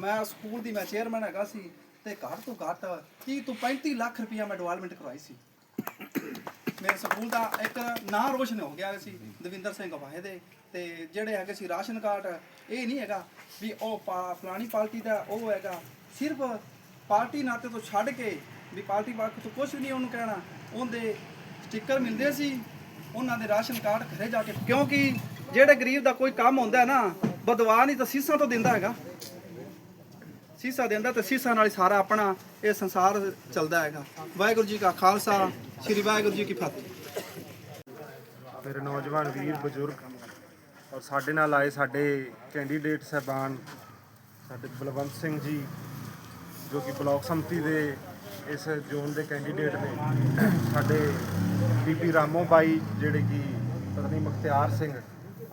ਮੈਂ ਸਕੂਲ ਦੀ ਮੈਂ ਚੇਅਰਮੈਨ ਹੈਗਾ ਸੀ ਤੇ ਘੱਟ ਤੋਂ ਘੱਟ 30 ਤੋਂ 35 ਲੱਖ ਰੁਪਇਆ ਮੈਂ ਡਿਵੈਲਪਮੈਂਟ ਕਰਵਾਈ ਸੀ। ਮੇਰੇ ਸਕੂਲ ਦਾ ਇੱਕ ਨਾਂ ਰੋਸ਼ਨ ਹੋ ਗਿਆ ਸੀ, ਦਵਿੰਦਰ ਸਿੰਘ ਵਾਹੇ ਦੇ। ਤੇ ਜਿਹੜੇ ਹੈਗੇ ਸੀ ਰਾਸ਼ਨ ਕਾਰਡ, ਇਹ ਨਹੀਂ ਹੈਗਾ ਵੀ ਉਹ ਪਾ- ਫਲਾਣੀ ਪਾਰਟੀ ਦਾ ਉਹ ਹੈਗਾ। ਸਿਰਫ ਪਾਰਟੀ ਨਾਤੇ ਤੋਂ ਛੱਡ ਕੇ ਵੀ ਪਾਰਟੀ ਵਾਕ ਤੋਂ ਕੁਝ ਵੀ ਨਹੀਂ ਉਹਨੂੰ ਕਹਿਣਾ, ਉਹਦੇ ਸਟicker ਮਿਲਦੇ ਸੀ, ਉਹਨਾਂ ਦੇ ਰਾਸ਼ਨ ਕਾਰਡ ਘਰੇ ਜਾ ਕੇ। ਕਿਉਂਕਿ ਜਿਹੜੇ ਗਰੀਬ ਦਾ ਕੋਈ ਕੰਮ ਹੁੰਦਾ ਹੈ ਨਾ ਬਦਵਾ ਨਹੀਂ ਤਾਂ ਸੀਸਾਂ ਤੋਂ ਦਿੰਦਾ ਹੈਗਾ। ਸੀਸਾ ਦਿੰਦਾ ਤੇ ਸੀਸਾ ਨਾਲ ਹੀ ਸਾਰਾ ਆਪਣਾ ਇਹ ਸੰਸਾਰ ਚੱਲਦਾ ਹੈਗਾ। ਵਾਹਿਗੁਰੂ ਜੀ ਕਾ ਖਾਲਸਾ, ਸ੍ਰੀ ਵਾਹਿਗੁਰੂ ਜੀ ਕੀ ਫਤਿਹ। ਮੇਰੇ ਨੌਜਵਾਨ ਵੀਰ, ਬਜ਼ੁਰਗ ਔਰ ਸਾਡੇ ਨਾਲ ਆਏ ਸਾਡੇ ਕੈਂਡੀਡੇਟ ਸਹਿਬਾਨ, ਸਾਡੇ ਬਲਵੰਤ ਸਿੰਘ ਜੀ, ਜੋ ਕਿ ਬਲਾਕ ਸੰਮਤੀ ਦੇ ਇਸ ਜ਼ੋਨ ਦੇ ਕੈਂਡੀਡੇਟ ਨੇ। ਸਾਡੇ ਬੀਬੀ ਰਾਮੋ ਬਾਈ, ਜਿਹੜੇ ਕਿ ਪਤਨੀ ਮੁਖਤਿਆਰ ਸਿੰਘ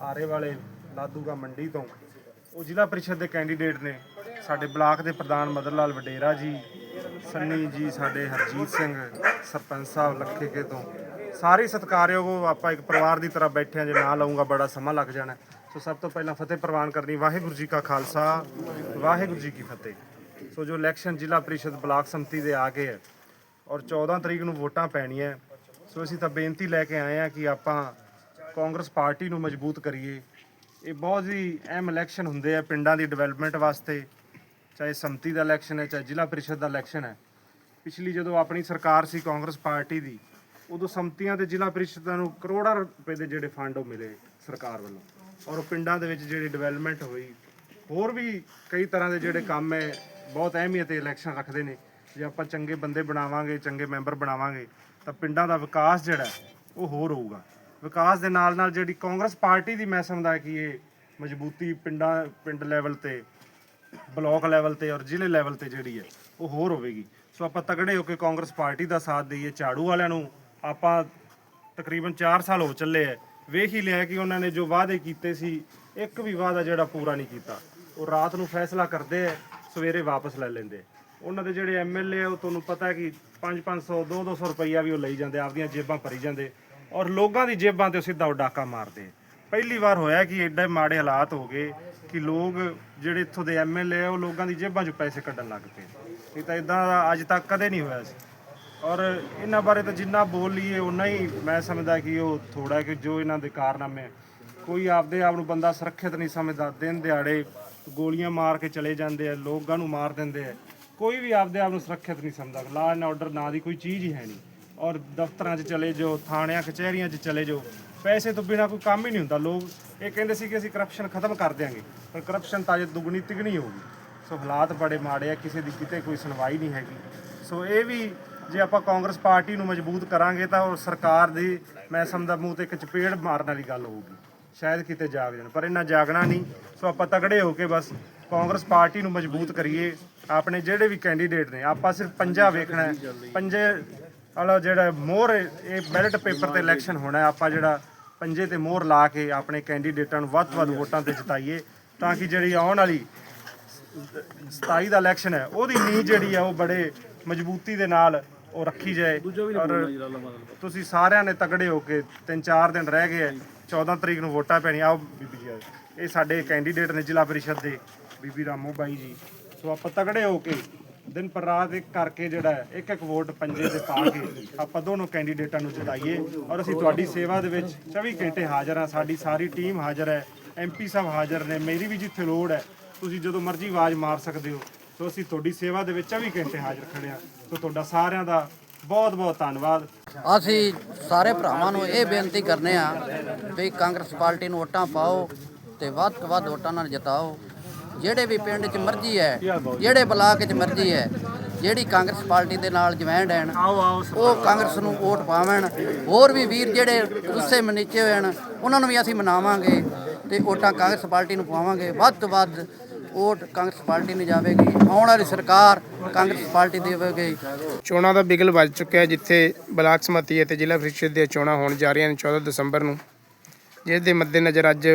ਆਰੇ ਵਾਲੇ ਲਾਦੂਗਾ ਮੰਡੀ ਤੋਂ, ਉਹ ਜ਼ਿਲ੍ਹਾ ਪ੍ਰੀਸ਼ਦ ਦੇ ਕੈਂਡੀਡੇਟ ਨੇ। ਸਾਡੇ ਬਲਾਕ ਦੇ ਪ੍ਰਧਾਨ ਮਦਨ ਲਾਲ ਵਡੇਰਾ ਜੀ, ਸੰਨੀ ਜੀ, ਸਾਡੇ ਹਰਜੀਤ ਸਿੰਘ, ਸਰਪੰਚ ਸਾਹਿਬ ਲੱਖੇਕੇ ਤੋਂ। ਸਾਰੇ ਸਤਿਕਾਰਯੋਗ ਆਪਾਂ ਇੱਕ ਪਰਿਵਾਰ ਦੀ ਤਰ੍ਹਾਂ ਬੈਠੇ ਆ ਜੇ ਨਾ ਲਊਂਗਾ ਬੜਾ ਸਮਾਂ ਲੱਗ ਜਾਣਾ ਸੋ ਸਭ ਤੋਂ ਪਹਿਲਾਂ ਫਤਿਹ ਪ੍ਰਵਾਨ ਕਰਨੀ, ਵਾਹਿਗੁਰੂ ਜੀ ਕਾ ਖਾਲਸਾ, ਵਾਹਿਗੁਰੂ ਜੀ ਕੀ ਫਤਿਹ। ਸੋ ਜੋ ਇਲੈਕਸ਼ਨ ਜ਼ਿਲ੍ਹਾ ਪ੍ਰੀਸ਼ਦ ਬਲਾਕ ਸੰਮਤੀ ਦੇ ਆ ਗਏ ਹੈ ਔਰ 14 ਤਰੀਕ ਨੂੰ ਵੋਟਾਂ ਪੈਣੀਆਂ ਸੋ ਅਸੀਂ ਤਾਂ ਬੇਨਤੀ ਲੈ ਕੇ ਆਏ ਆ ਕਿ ਆਪਾਂ ਕਾਂਗਰਸ ਪਾਰਟੀ ਨੂੰ ਮਜ਼ਬੂਤ ਕਰੀਏ। ਇਹ ਬਹੁਤ ਹੀ ਅਹਿਮ ਇਲੈਕਸ਼ਨ ਹੁੰਦੇ ਆ ਪਿੰਡਾਂ ਦੀ ਡਿਵੈਲਪਮੈਂਟ ਵਾਸਤੇ। ਚਾਹੇ ਸੰਮਤੀ ਦਾ ਇਲੈਕਸ਼ਨ ਹੈ, ਚਾਹੇ ਜ਼ਿਲ੍ਹਾ ਪ੍ਰੀਸ਼ਦ ਦਾ ਇਲੈਕਸ਼ਨ ਹੈ, ਪਿਛਲੀ ਜਦੋਂ ਆਪਣੀ ਸਰਕਾਰ ਸੀ ਕਾਂਗਰਸ ਪਾਰਟੀ ਦੀ, ਉਦੋਂ ਸੰਮਤੀਆਂ ਤੇ ਜ਼ਿਲ੍ਹਾ ਪ੍ਰੀਸ਼ਦਾਂ ਨੂੰ ਕਰੋੜਾਂ ਰੁਪਏ ਦੇ ਜਿਹੜੇ ਫੰਡ ਉਹ ਮਿਲੇ ਸਰਕਾਰ ਵੱਲੋਂ। ਔਰ ਉਹ ਪਿੰਡਾਂ ਦੇ ਵਿੱਚ ਜਿਹੜੀ ਡਿਵੈਲਪਮੈਂਟ ਹੋਈ, ਹੋਰ ਵੀ ਕਈ ਤਰ੍ਹਾਂ ਦੇ ਜਿਹੜੇ ਕੰਮ ਹੈ, ਬਹੁਤ ਅਹਿਮੀਅਤ ਇਲੈਕਸ਼ਨ ਰੱਖਦੇ ਨੇ, ਜੇ ਆਪਾਂ ਚੰਗੇ ਬੰਦੇ ਬਣਾਵਾਂਗੇ, ਚੰਗੇ ਮੈਂਬਰ ਬਣਾਵਾਂਗੇ, ਤਾਂ ਪਿੰਡਾਂ ਦਾ ਵਿਕਾਸ ਜਿਹੜਾ ਉਹ ਹੋਰ ਹੋਊਗਾ। ਵਿਕਾਸ ਦੇ ਨਾਲ ਨਾਲ ਜਿਹੜੀ ਕਾਂਗਰਸ ਪਾਰਟੀ ਦੀ ਮੈਂ ਸਮਝਦਾ ਕਿ ਇਹ ਮਜ਼ਬੂਤੀ ਪਿੰਡਾਂ, ਪਿੰਡ ਲੈਵਲ ਤੇ ਬਲਾਕ ਲੈਵਲ ਤੇ ਔਰ ਜ਼ਿਲ੍ਹੇ ਲੈਵਲ ਤੇ ਜਿਹੜੀ ਹੈ, ਉਹ ਹੋਰ ਹੋਵੇਗੀ। ਸੋ ਆਪਾਂ ਤਗੜੇ ਹੋ ਕੇ ਕਾਂਗਰਸ ਪਾਰਟੀ ਦਾ ਸਾਥ ਦਈਏ। ਝਾੜੂ ਵਾਲਿਆਂ ਨੂੰ ਆਪਾਂ ਤਕਰੀਬਨ 4 ਸਾਲ ਹੋ ਚੱਲੇ ਐ ਵੇਖ ਹੀ ਲਿਆ ਕਿ ਉਹਨਾਂ ਨੇ ਜੋ ਵਾਅਦੇ ਕੀਤੇ ਸੀ, ਇੱਕ ਵੀ ਵਾਅਦਾ ਜਿਹੜਾ ਪੂਰਾ ਨਹੀਂ ਕੀਤਾ। ਉਹ ਰਾਤ ਨੂੰ ਫੈਸਲਾ ਕਰਦੇ ਐ ਸਵੇਰੇ ਵਾਪਸ ਲੈ ਲੈਂਦੇ। ਉਹਨਾਂ ਦੇ ਜਿਹੜੇ ਐਮਐਲਏ ਉਹ ਤੁਹਾਨੂੰ ਪਤਾ ਹੈ ਕਿ 5-500 2-200 ਰੁਪਈਆ ਵੀ ਉਹ ਲਈ ਜਾਂਦੇ, ਆਪਦੀਆਂ ਜੇਬਾਂ ਭਰੀ ਜਾਂਦੇ। ਔਰ ਲੋਕਾਂ ਦੀ ਜੇਬਾਂ ਤੇ ਉਹ ਸਿੱਧਾ ਉਹ ਡਾਕਾ ਮਾਰਦੇ ਪਹਿਲੀ ਵਾਰ ਹੋਇਆ ਕਿ ਐਡੇ ਮਾੜੇ ਹਾਲਾਤ ਹੋ ਗਏ ਕਿ ਲੋਕ ਜਿਹੜੇ ਇੱਥੋਂ ਦੇ ਐਮਐਲਏ ਆ, ਉਹ ਲੋਕਾਂ ਦੀ ਜੇਬਾਂ 'ਚੋਂ ਪੈਸੇ ਕੱਢਣ ਲੱਗ ਪਏ। ਇਹ ਤਾਂ ਇਦਾਂ ਦਾ ਅੱਜ ਤੱਕ ਕਦੇ ਨਹੀਂ ਹੋਇਆ ਸੀ। ਔਰ ਇਹਨਾਂ ਬਾਰੇ ਤਾਂ ਜਿੰਨਾ ਬੋਲ ਲਈਏ ਉਨਾ ਹੀ ਮੈਂ ਸਮਝਦਾ ਕਿ ਉਹ ਥੋੜਾ ਕਿ ਜੋ ਇਹਨਾਂ ਦੇ ਕਾਰਨਾਮੇ ਆ। ਕੋਈ ਆਪਦੇ ਆਪ ਨੂੰ ਬੰਦਾ ਸੁਰੱਖਿਅਤ ਨਹੀਂ ਸਮਝਦਾ। ਦਿਨ ਦਿਹਾੜੇ ਗੋਲੀਆਂ ਮਾਰ ਕੇ ਚਲੇ ਜਾਂਦੇ ਆ, ਲੋਕਾਂ ਨੂੰ ਮਾਰ ਦਿੰਦੇ ਆ। ਕੋਈ ਵੀ ਆਪਦੇ ਆਪ ਨੂੰ ਸੁਰੱਖਿਅਤ ਨਹੀਂ ਸਮਝਦਾ। ਲਾ ਐਂਡ ਆਰਡਰ ਨਾਂ ਦੀ ਕੋਈ ਚੀਜ਼ ਹੀ ਹੈ ਨਹੀਂ। ਔਰ ਦਫ਼ਤਰਾਂ 'ਚ ਚਲੇ ਜਾਓ, ਥਾਣਿਆਂ, ਕਚਹਿਰੀਆਂ 'ਚ ਚਲੇ ਜਾਓ। ਪੈਸੇ ਤੋਂ ਬਿਨਾ ਕੋਈ ਕੰਮ ਹੀ ਨਹੀਂ ਹੁੰਦਾ। ਲੋਕ ਇਹ ਕਹਿੰਦੇ ਸੀ ਕਿ ਅਸੀਂ ਕਰਪਸ਼ਨ ਖਤਮ ਕਰ ਦਿਆਂਗੇ। ਪਰ ਕਰਪਸ਼ਨ ਤਾਂ ਅਜੇ ਦੁੱਗਣੀ ਤਿਗਣੀ ਹੋਊਗੀ ਸੋ ਹਾਲਾਤ ਬੜੇ ਮਾੜੇ ਆ, ਕਿਸੇ ਦੀ ਕਿਤੇ ਕੋਈ ਸੁਣਵਾਈ ਨਹੀਂ ਹੈਗੀ। ਸੋ ਇਹ ਵੀ ਜੇ ਆਪਾਂ ਕਾਂਗਰਸ ਪਾਰਟੀ ਨੂੰ ਮਜ਼ਬੂਤ ਕਰਾਂਗੇ ਤਾਂ ਉਹ ਸਰਕਾਰ ਦੀ ਮੈਂ ਸਮਝਦਾ ਮੂੰਹ ਤੇ ਇੱਕ ਚਪੇੜ ਮਾਰਨ ਵਾਲੀ ਗੱਲ ਹੋਊਗੀ। ਸ਼ਾਇਦ ਕਿਤੇ ਜਾਗ ਜਾਣ, ਪਰ ਇਹਨਾਂ ਜਾਗਣਾ ਨਹੀਂ। ਸੋ ਆਪਾਂ ਤਗੜੇ ਹੋ ਕੇ ਬਸ ਕਾਂਗਰਸ ਪਾਰਟੀ ਨੂੰ ਮਜ਼ਬੂਤ ਕਰੀਏ। ਆਪਣੇ ਜਿਹੜੇ ਵੀ ਕੈਂਡੀਡੇਟ ਨੇ, ਆਪਾਂ ਸਿਰਫ ਪੰਜਾ ਵੇਖਣਾ ਹੈ। ਪੰਜੇ ਵਾਲਾ ਜਿਹੜਾ ਮੋਹਰ ਇਹ ਬੈਲਟ ਪੇਪਰ ਤੇ ਇਲੈਕਸ਼ਨ ਹੋਣਾ ਆਪਾਂ ਜਿਹੜਾ ਪੰਜੇ ਤੇ ਮੋਹਰ ਲਾ ਕੇ ਆਪਣੇ ਕੈਂਡੀਡੇਟਾਂ ਨੂੰ ਵੱਧ ਤੋਂ ਵੱਧ ਵੋਟਾਂ ਤੇ ਜਿਤਾਈਏ ਤਾਂ ਕਿ ਜਿਹੜੀ ਆਉਣ ਵਾਲੀ 27 ਦਾ ਇਲੈਕਸ਼ਨ ਹੈ ਉਹਦੀ ਨੀਂਹ ਜਿਹੜੀ ਆ ਉਹ ਬੜੇ ਮਜ਼ਬੂਤੀ ਦੇ ਨਾਲ ਉਹ ਰੱਖੀ ਜਾਏ। ਔਰ ਤੁਸੀਂ ਸਾਰਿਆਂ ਨੇ ਤਗੜੇ ਹੋ ਕੇ ਤਿੰਨ ਚਾਰ ਦਿਨ ਰਹਿ ਗਏ ਆ 14 ਤਰੀਕ ਨੂੰ ਵੋਟਾਂ ਪੈਣੀਆਂ। ਆਓ ਬੀਬੀ ਜੀ। ਇਹ ਸਾਡੇ ਕੈਂਡੀਡੇਟ ਨੇ ਜ਼ਿਲ੍ਹਾ ਪਰਿਸ਼ਦ ਦੇ ਬੀਬੀ ਰਾਮੋ ਬਾਈ ਜੀ। ਸੋ ਆਪਾਂ ਤਗੜੇ ਹੋ ਕੇ ਦਿਨ ਪਰ ਰਾਤ ਇੱਕ ਕਰਕੇ ਜਿਹੜਾ ਇੱਕ ਇੱਕ ਵੋਟ ਪੰਜੇ ਤੇ ਪਾ ਕੇ ਆਪਾਂ ਦੋਨੋਂ ਕੈਂਡੀਡੇਟਾਂ ਨੂੰ ਜਿਤਾਈਏ ਔਰ ਅਸੀਂ ਤੁਹਾਡੀ ਸੇਵਾ ਦੇ ਵਿੱਚ 24 ਘੰਟੇ ਹਾਜ਼ਰ ਹਾਂ, ਸਾਡੀ ਸਾਰੀ ਟੀਮ ਹਾਜ਼ਰ ਹੈ ਐਮਪੀ ਸਾਹਿਬ ਹਾਜ਼ਰ ਨੇ, ਮੇਰੀ ਵੀ ਜਿੱਥੇ ਲੋੜ ਹੈ, ਤੁਸੀਂ ਜਦੋਂ ਮਰਜ਼ੀ ਆਵਾਜ਼ ਮਾਰ ਸਕਦੇ ਹੋ, ਸੋ ਅਸੀਂ ਤੁਹਾਡੀ ਸੇਵਾ ਦੇ ਵਿੱਚ 24 ਘੰਟੇ ਹਾਜ਼ਰ ਖੜੇ ਹਾਂ, ਸੋ ਤੁਹਾਡਾ ਸਾਰਿਆਂ ਦਾ ਬਹੁਤ ਬਹੁਤ ਧੰਨਵਾਦ। ਅਸੀਂ ਸਾਰੇ ਭਰਾਵਾਂ ਨੂੰ ਇਹ ਬੇਨਤੀ ਕਰਨੇ ਆ ਵੀ ਕਾਂਗਰਸ ਪਾਰਟੀ ਨੂੰ ਵੋਟਾਂ ਪਾਓ ਤੇ ਵੱਧ ਤੋਂ ਵੱਧ ਵੋਟਾਂ ਨਾਲ ਜਿਤਾਓ। ਜਿਹੜੇ ਵੀ ਪਿੰਡ 'ਚ ਮਰਜ਼ੀ ਹੈ, ਜਿਹੜੇ ਬਲਾਕ 'ਚ ਮਰਜ਼ੀ ਹੈ, ਜਿਹੜੀ ਕਾਂਗਰਸ ਪਾਰਟੀ ਦੇ ਨਾਲ ਜੁਆਇੰਟ ਹਨ ਉਹ ਕਾਂਗਰਸ ਨੂੰ ਵੋਟ ਪਾਵਣ, ਹੋਰ ਵੀ ਵੀਰ ਜਿਹੜੇ ਗੁੱਸੇ ਮਨੀਚੇ ਹੋਏ ਹਨ ਉਹਨਾਂ ਨੂੰ ਵੀ ਅਸੀਂ ਮਨਾਵਾਂਗੇ ਤੇ ਵੋਟਾਂ ਕਾਂਗਰਸ ਪਾਰਟੀ ਨੂੰ ਪਾਵਾਂਗੇ। ਵੱਧ ਤੋਂ ਵੱਧ ਵੋਟ ਕਾਂਗਰਸ ਪਾਰਟੀ ਨੂੰ ਜਾਵੇਗੀ। ਆਉਣ ਵਾਲੀ ਸਰਕਾਰ ਕਾਂਗਰਸ ਪਾਰਟੀ ਦੇਵੇਗੀ ਚੋਣਾਂ ਦਾ ਬਿਗਲ ਵੱਜ ਚੁੱਕਿਆ ਹੈ, ਜਿੱਥੇ ਬਲਾਕ ਸਮਤੀ ਅਤੇ ਜ਼ਿਲ੍ਹਾ ਪ੍ਰੀਸ਼ਦ ਦੀਆਂ ਚੋਣਾਂ ਹੋਣ ਜਾ ਰਹੀਆਂ ਨੇ 14 ਦਸੰਬਰ ਨੂੰ, ਜਿਸ ਦੇ ਮੱਦੇਨਜ਼ਰ ਅੱਜ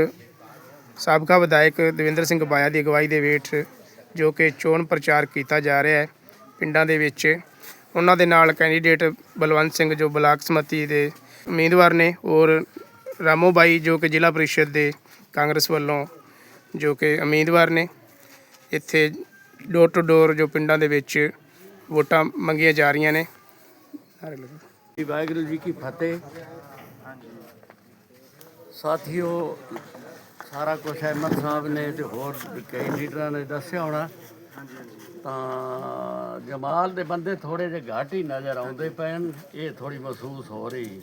ਸਾਬਕਾ ਵਿਧਾਇਕ ਦਵਿੰਦਰ ਸਿੰਘ ਬਾਇਆ ਦੀ ਅਗਵਾਈ ਦੇ ਹੇਠ ਜੋ ਕਿ ਚੋਣ ਪ੍ਰਚਾਰ ਕੀਤਾ ਜਾ ਰਿਹਾ ਹੈ ਪਿੰਡਾਂ ਦੇ ਵਿੱਚ, ਉਹਨਾਂ ਦੇ ਨਾਲ ਕੈਂਡੀਡੇਟ ਬਲਵੰਤ ਸਿੰਘ ਜੋ ਬਲਾਕ ਸਮਤੀ ਦੇ ਉਮੀਦਵਾਰ ਨੇ ਔਰ ਰਾਮੋ ਬਾਈ ਜੋ ਕਿ ਜ਼ਿਲ੍ਹਾ ਪ੍ਰੀਸ਼ਦ ਦੇ ਕਾਂਗਰਸ ਵੱਲੋਂ ਜੋ ਕਿ ਉਮੀਦਵਾਰ ਨੇ, ਇੱਥੇ ਡੋਰ ਟੂ ਡੋਰ ਜੋ ਪਿੰਡਾਂ ਦੇ ਵਿੱਚ ਵੋਟਾਂ ਮੰਗੀਆਂ ਜਾ ਰਹੀਆਂ ਨੇ। ਵਾਹਿਗੁਰੂ ਜੀ ਕੀ ਫਤਿਹ। ਸਾਥੀਓ ਸਾਰਾ ਕੁਝ ਅਹਿਮਦ ਸਾਹਿਬ ਨੇ ਤੇ ਹੋਰ ਕਈ ਲੀਡਰਾਂ ਨੇ ਦੱਸਿਆ ਹੋਣਾ। ਤਾਂ ਜਮਾਲ ਦੇ ਬੰਦੇ ਥੋੜੇ ਜਿਹੇ ਘੱਟ ਹੀ ਨਜ਼ਰ ਆਉਂਦੇ ਪੈਣ, ਇਹ ਥੋੜੀ ਮਹਿਸੂਸ ਹੋ ਰਹੀ।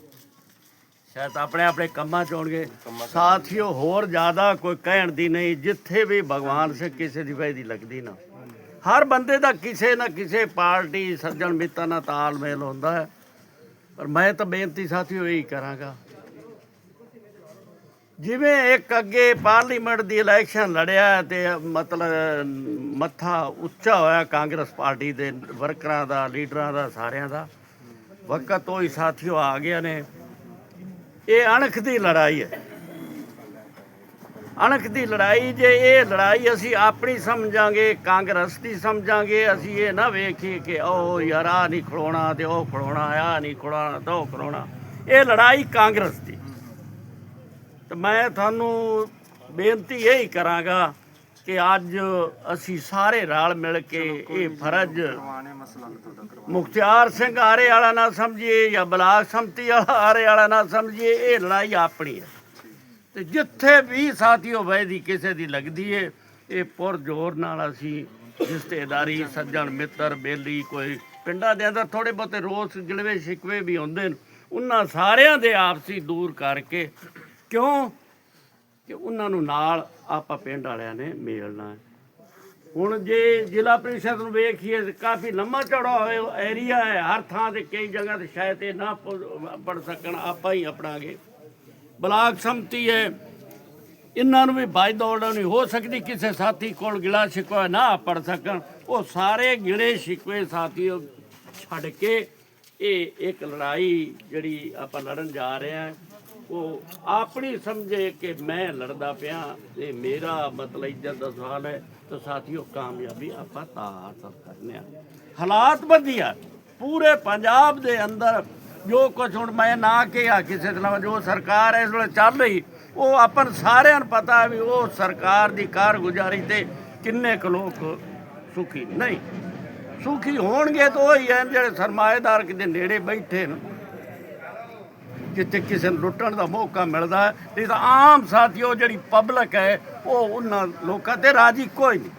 ਸ਼ਾਇਦ ਆਪਣੇ ਆਪਣੇ ਕੰਮਾਂ ਚ ਹੋਣਗੇ। ਸਾਥੀਓ, ਹੋਰ ਜ਼ਿਆਦਾ ਕੋਈ ਕਹਿਣ ਦੀ ਨਹੀਂ, ਜਿੱਥੇ ਵੀ ਭਗਵਾਨ ਸੇ ਕਿਸੇ ਦੀ ਵੈਦੀ ਲੱਗਦੀ ਨਾ। ਹਰ ਬੰਦੇ ਦਾ ਕਿਸੇ ਨਾ ਕਿਸੇ ਪਾਰਟੀ, ਸੱਜਣ ਮਿੱਤਰ ਨਾਲ ਤਾਲਮੇਲ ਹੁੰਦਾ ਹੈ। ਪਰ ਮੈਂ ਤਾਂ ਬੇਨਤੀ ਸਾਥੀਓ ਇਹੀ ਕਰਾਂਗਾ ਜਿਵੇਂ ਇੱਕ ਅੱਗੇ ਪਾਰਲੀਮੈਂਟ ਦੀ ਇਲੈਕਸ਼ਨ ਲੜਿਆ ਤੇ ਮਤਲਬ ਮੱਥਾ ਉੱਚਾ ਹੋਇਆ ਕਾਂਗਰਸ ਪਾਰਟੀ ਦੇ ਵਰਕਰਾਂ ਦਾ, ਲੀਡਰਾਂ ਦਾ, ਸਾਰਿਆਂ ਦਾ, ਵਕਤ ਤੋਂ ਹੀ ਸਾਥੀਓ ਆ ਗਿਆ ਨੇ। ਇਹ ਅਣਖ ਦੀ ਲੜਾਈ ਹੈ। ਅਣਖ ਦੀ ਲੜਾਈ, ਜੇ ਇਹ ਲੜਾਈ ਅਸੀਂ ਆਪਣੀ ਸਮਝਾਂਗੇ, ਕਾਂਗਰਸ ਦੀ ਸਮਝਾਂਗੇ, ਅਸੀਂ ਇਹ ਨਾ ਵੇਖੀਏ ਕਿ ਉਹ ਯਾਰ ਆਹ ਨਹੀਂ ਖੜੋਣਾ ਤੇ ਉਹ ਖੜੋਣਾ ਆ ਨਹੀਂ ਖਲੋਣਾ ਤਾਂ ਉਹ ਖੜੋਣਾ ਇਹ ਲੜਾਈ ਕਾਂਗਰਸ ਦੀ। ਤੇ ਮੈਂ ਤੁਹਾਨੂੰ ਬੇਨਤੀ ਇਹ ਹੀ ਕਰਾਂਗਾ ਕਿ ਅੱਜ ਅਸੀਂ ਸਾਰੇ ਰਲ ਮਿਲ ਕੇ ਇਹ ਫਰਜ਼ ਮੁਖਤਿਆਰ ਸਿੰਘ ਆਰੇ ਵਾਲਾ ਨਾ ਸਮਝੀਏ ਜਾਂ ਬਲਾਕ ਸੰਮਤੀ ਵਾਲਾ ਆਰੇ ਵਾਲਾ ਨਾ ਸਮਝੀਏ ਇਹ ਲੜਾਈ ਆਪਣੀ ਹੈ। ਤੇ ਜਿੱਥੇ ਵੀ ਸਾਥੀਓ ਵੈਦੀ ਕਿਸੇ ਦੀ ਲੱਗਦੀ ਏ ਇਹ ਪੁਰ ਜ਼ੋਰ ਨਾਲ ਅਸੀਂ ਰਿਸ਼ਤੇਦਾਰੀ ਸੱਜਣ ਮਿੱਤਰ ਬੇਲੀ ਕੋਈ ਪਿੰਡਾਂ ਦੇ ਅੰਦਰ ਥੋੜੇ ਬਹੁਤੇ ਰੋਸ ਗਿਲਵੇ ਸ਼ਿਕਵੇ ਵੀ ਹੁੰਦੇ ਨੇ ਉਹਨਾਂ ਸਾਰਿਆਂ ਦੇ ਆਪਸੀ ਦੂਰ ਕਰਕੇ ਕਿਉਂ? ਕਿ ਉਹਨਾਂ ਨੂੰ ਨਾਲ ਆਪਾਂ ਪਿੰਡ ਵਾਲਿਆਂ ਨੇ ਮੇਲਣਾ ਹੁਣ ਜੇ ਜ਼ਿਲ੍ਹਾ ਪ੍ਰੀਸ਼ਦ ਨੂੰ ਵੇਖੀਏ, ਕਾਫੀ ਲੰਮਾ ਚੌੜਾ ਹੋਇਆ ਏਰੀਆ ਹੈ। ਹਰ ਥਾਂ ਤੇ ਕਈ ਜਗ੍ਹਾ ਤੇ ਸ਼ਾਇਦ ਇਹ ਨਾ ਪੜ ਸਕਣ, ਆਪਾਂ ਹੀ ਅਪਣਾਗੇ ਬਲਾਕ ਸੰਮਤੀ ਹੈ। ਇਹਨਾਂ ਨੂੰ ਵੀ ਬਾਜ ਦੌੜ ਨਹੀਂ ਹੋ ਸਕਦੀ, ਕਿਸੇ ਸਾਥੀ ਕੋਲ ਗਿਲਾ ਸ਼ਿਕਵਾ ਨਾ ਪੜ ਸਕਣ। ਉਹ ਸਾਰੇ ਗਿਲੇ ਸ਼ਿਕਵੇ ਸਾਥੀਓ ਛੱਡ ਕੇ ਇਹ ਇੱਕ ਲੜਾਈ ਜਿਹੜੀ ਆਪਾਂ ਲੜਨ ਜਾ ਰਹੇ ਹਾਂ। ਉਹ ਆਪਣੀ ਸਮਝੇ ਕਿ ਮੈਂ ਲੜਦਾ ਪਿਆ, ਤੇ ਮੇਰਾ ਮਤਲਬ ਇੱਜ਼ਤ ਦਾ ਸਵਾਲ ਹੈ, ਤਾਂ ਸਾਥੀਓ ਕਾਮਯਾਬੀ ਆਪਾਂ ਤਾਂ ਹਾਸਲ ਕਰਨੇ ਆ। ਹਾਲਾਤ ਵਧੀਆ ਪੂਰੇ ਪੰਜਾਬ ਦੇ ਅੰਦਰ ਜੋ ਕੁਝ ਹੁਣ ਮੈਂ ਨਾ ਕਿਹਾ ਕਿਸੇ ਤਰ੍ਹਾਂ, ਜੋ ਸਰਕਾਰ ਇਸ ਵੇਲੇ ਚੱਲ ਰਹੀ, ਉਹ ਆਪਾਂ ਨੂੰ ਸਾਰਿਆਂ ਨੂੰ ਪਤਾ ਵੀ ਉਹ ਸਰਕਾਰ ਦੀ ਕਾਰਗੁਜ਼ਾਰੀ ਤੇ ਕਿੰਨੇ ਕੁ ਲੋਕ ਸੁਖੀ ਨਹੀਂ, ਸੁਖੀ ਹੋਣਗੇ ਤਾਂ ਉਹ ਹੀ ਹਨ ਜਿਹੜੇ ਸਰਮਾਏਦਾਰ ਕਿਤੇ ਨੇੜੇ ਬੈਠੇ ਨੇ। ਜਿੱਥੇ ਕਿਸੇ ਨੂੰ ਲੁੱਟਣ ਦਾ ਮੌਕਾ ਮਿਲਦਾ ਹੈ, ਨਹੀਂ ਤਾਂ ਆਮ ਸਾਥੀਓ ਜਿਹੜੀ ਪਬਲਿਕ ਹੈ, ਉਹ ਉਹਨਾਂ ਲੋਕਾਂ ਤੇ ਰਾਜੀ ਕੋਈ ਨਹੀਂ।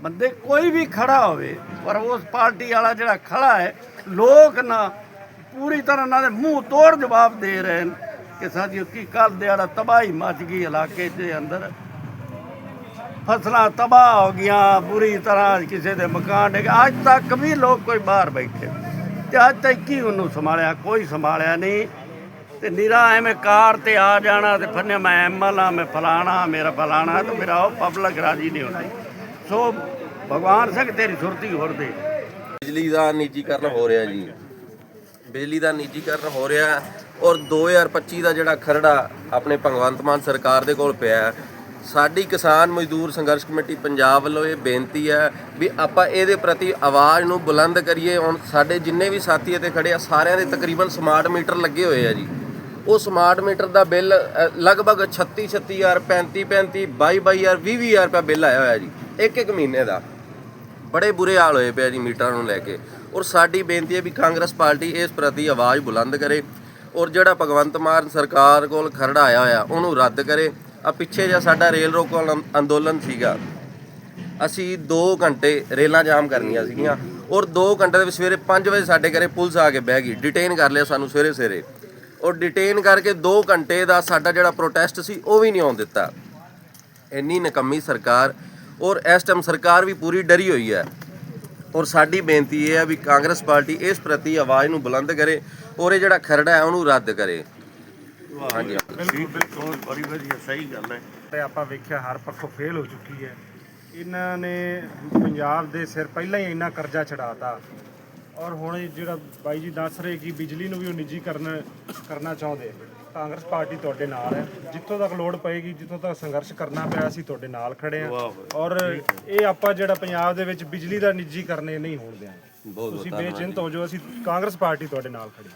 ਬੰਦੇ ਕੋਈ ਵੀ ਖੜਾ ਹੋਵੇ, ਪਰ ਉਸ ਪਾਰਟੀ ਵਾਲਾ ਜਿਹੜਾ ਖੜਾ ਹੈ, ਲੋਕ ਨਾ ਪੂਰੀ ਤਰ੍ਹਾਂ ਨਾਲ ਮੂੰਹ ਤੋੜ ਜਵਾਬ ਦੇ ਰਹੇ ਨੇ ਕਿ ਸਾਥੀਓ ਕੀ ਕੱਲ ਦੇ ਵਾਲਾ ਤਬਾਹੀ ਮਚ ਗਈ ਇਲਾਕੇ ਦੇ ਅੰਦਰ। ਫਸਲਾਂ ਤਬਾਹ ਹੋ ਗਈਆਂ, ਬੁਰੀ ਤਰ੍ਹਾਂ ਕਿਸੇ ਦੇ ਮਕਾਨ ਡਿੱਗੇ ਅੱਜ ਤੱਕ ਵੀ ਲੋਕ ਕੋਈ ਬਾਹਰ ਬੈਠੇ। ਤੇ ਅੱਜ ਤੱਕ ਕੀ ਉਹਨੂੰ ਸੰਭਾਲਿਆ? ਕੋਈ ਸੰਭਾਲਿਆ ਨਹੀਂ। ਤੇ ਨਿਰਾ ਐਵੇਂ ਕਾਰ ਤੇ ਆ ਜਾਣਾ ਤੇ ਫੰਨੇ ਮੈਂ ਐਮਐਲ ਆ, ਮੈਂ ਫਲਾਣਾ, ਮੇਰਾ ਫਲਾਣਾ, ਤੇ ਮੇਰਾ ਉਹ ਪਬਲਿਕ ਰਾਜੀ ਨਹੀਂ ਹੁੰਦੀ। ਸੋ ਭਗਵਾਨ ਸਿੰਘ, ਤੇਰੀ ਸੁਰਤੀ ਹੋਰ ਦੇ। ਬਿਜਲੀ ਦਾ ਨਿੱਜੀਕਰਨ ਹੋ ਰਿਹਾ ਜੀ। ਬਿਜਲੀ ਦਾ ਨਿੱਜੀਕਰਨ ਹੋ ਰਿਹਾ ਹੈ ਔਰ 2025 ਦਾ ਜਿਹੜਾ ਖਰੜਾ ਆਪਣੇ ਭਗਵੰਤ ਮਾਨ ਸਰਕਾਰ ਦੇ ਕੋਲ ਪਿਆ ਸਾਡੀ ਕਿਸਾਨ ਮਜ਼ਦੂਰ ਸੰਘਰਸ਼ ਕਮੇਟੀ ਪੰਜਾਬ ਵੱਲੋਂ ਇਹ ਬੇਨਤੀ ਹੈ ਵੀ ਆਪਾਂ ਇਹਦੇ ਪ੍ਰਤੀ ਆਵਾਜ਼ ਨੂੰ ਬੁਲੰਦ ਕਰੀਏ। ਹੁਣ ਸਾਡੇ ਜਿੰਨੇ ਵੀ ਸਾਥੀ ਇੱਥੇ ਖੜੇ ਆ ਸਾਰਿਆਂ ਦੇ ਤਕਰੀਬਨ ਸਮਾਰਟ ਮੀਟਰ ਲੱਗੇ ਹੋਏ ਆ ਜੀ। ਉਹ ਸਮਾਰਟ ਮੀਟਰ ਦਾ ਬਿੱਲ ਅ, ਲਗਭਗ 36 36000 35 35 22 22000 20 20000 ਰੁਪਏ ਬਿੱਲ ਆਇਆ ਹੋਇਆ ਜੀ ਇੱਕ ਇੱਕ ਮਹੀਨੇ ਦਾ। ਬੜੇ ਬੁਰੇ ਹਾਲ ਹੋਏ ਪਿਆ ਜੀ ਮੀਟਰਾਂ ਨੂੰ ਲੈ ਕੇ। ਔਰ ਸਾਡੀ ਬੇਨਤੀ ਹੈ ਵੀ ਕਾਂਗਰਸ ਪਾਰਟੀ ਇਸ ਪ੍ਰਤੀ ਆਵਾਜ਼ ਬੁਲੰਦ ਕਰੇ। ਔਰ ਜਿਹੜਾ ਭਗਵੰਤ ਮਾਨ ਸਰਕਾਰ ਕੋਲ ਖਰੜਾ ਆਇਆ ਹੋਇਆ ਉਹਨੂੰ ਰੱਦ ਕਰੇ। ਆ ਪਿੱਛੇ ਜਿਹਾ ਸਾਡਾ ਰੇਲ ਰੋਕੋ ਅੰਦ- ਅੰਦੋਲਨ ਸੀਗਾ। ਅਸੀਂ 2 ਘੰਟੇ ਰੇਲਾਂ ਜਾਮ ਕਰਨੀਆਂ ਸੀਗੀਆਂ ਔਰ 2 ਘੰਟੇ ਦੇ ਵਿੱਚ ਸਵੇਰੇ 5 ਵਜੇ ਸਾਡੇ ਘਰੇ ਪੁਲਿਸ ਆ ਕੇ ਬਹਿ ਗਈ ਡਿਟੇਨ ਕਰ ਲਿਆ ਸਾਨੂੰ ਸਵੇਰੇ ਸਵੇਰੇ ਔਰ ਡਿਟੇਨ ਕਰਕੇ 2 ਘੰਟੇ ਦਾ ਸਾਡਾ ਜਿਹੜਾ ਪ੍ਰੋਟੈਸਟ ਸੀ, ਉਹ ਵੀ ਨਹੀਂ ਆਉਣ ਦਿੱਤਾ। ਇੰਨੀ ਨਕੰਮੀ ਸਰਕਾਰ ਔਰ ਇਸ ਟਾਈਮ ਸਰਕਾਰ ਵੀ ਪੂਰੀ ਡਰੀ ਹੋਈ ਹੈ। ਔਰ ਸਾਡੀ ਬੇਨਤੀ ਇਹ ਹੈ ਵੀ ਕਾਂਗਰਸ ਪਾਰਟੀ ਇਸ ਪ੍ਰਤੀ ਆਵਾਜ਼ ਨੂੰ ਬੁਲੰਦ ਕਰੇ ਔਰ ਇਹ ਜਿਹੜਾ ਖਰੜਾ ਹੈ, ਉਹਨੂੰ ਰੱਦ ਕਰੇ। ਹਾਂਜੀ ਬਿਲਕੁਲ ਬਿਲਕੁਲ ਬੜੀ ਵਧੀਆ ਸਹੀ ਗੱਲ ਹੈ। ਤੇ ਆਪਾਂ ਵੇਖਿਆ ਹਰ ਪੱਖੋਂ ਫੇਲ ਹੋ ਚੁੱਕੀ ਹੈ। ਇਹਨਾਂ ਨੇ ਪੰਜਾਬ ਦੇ ਸਿਰ ਪਹਿਲਾਂ ਹੀ ਇੰਨਾ ਕਰਜ਼ਾ ਚੜਾਤਾ ਔਰ ਹੁਣ ਜਿਹੜਾ ਬਾਈ ਜੀ ਦੱਸ ਰਹੇ ਕਿ ਬਿਜਲੀ ਨੂੰ ਵੀ ਉਹ ਨਿੱਜੀ ਕਰਨ ਕਰਨਾ ਚਾਹੁੰਦੇ ਕਾਂਗਰਸ ਪਾਰਟੀ ਤੁਹਾਡੇ ਨਾਲ ਹੈ। ਜਿੱਥੋਂ ਤੱਕ ਲੋੜ ਪਏਗੀ ਜਿੱਥੋਂ ਤੱਕ ਸੰਘਰਸ਼ ਕਰਨਾ ਪਿਆ ਅਸੀਂ ਤੁਹਾਡੇ ਨਾਲ ਖੜੇ ਹਾਂ। ਔਰ ਇਹ ਆਪਾਂ ਜਿਹੜਾ ਪੰਜਾਬ ਦੇ ਵਿੱਚ ਬਿਜਲੀ ਦਾ ਨਿੱਜੀ ਕਰਨੇ ਨਹੀਂ ਹੋਣ ਦਿਆਂਗੇ। ਤੁਸੀਂ ਬੇਚਿੰਤ ਹੋ ਜਾਓ ਅਸੀਂ ਕਾਂਗਰਸ ਪਾਰਟੀ ਤੁਹਾਡੇ ਨਾਲ ਖੜੀ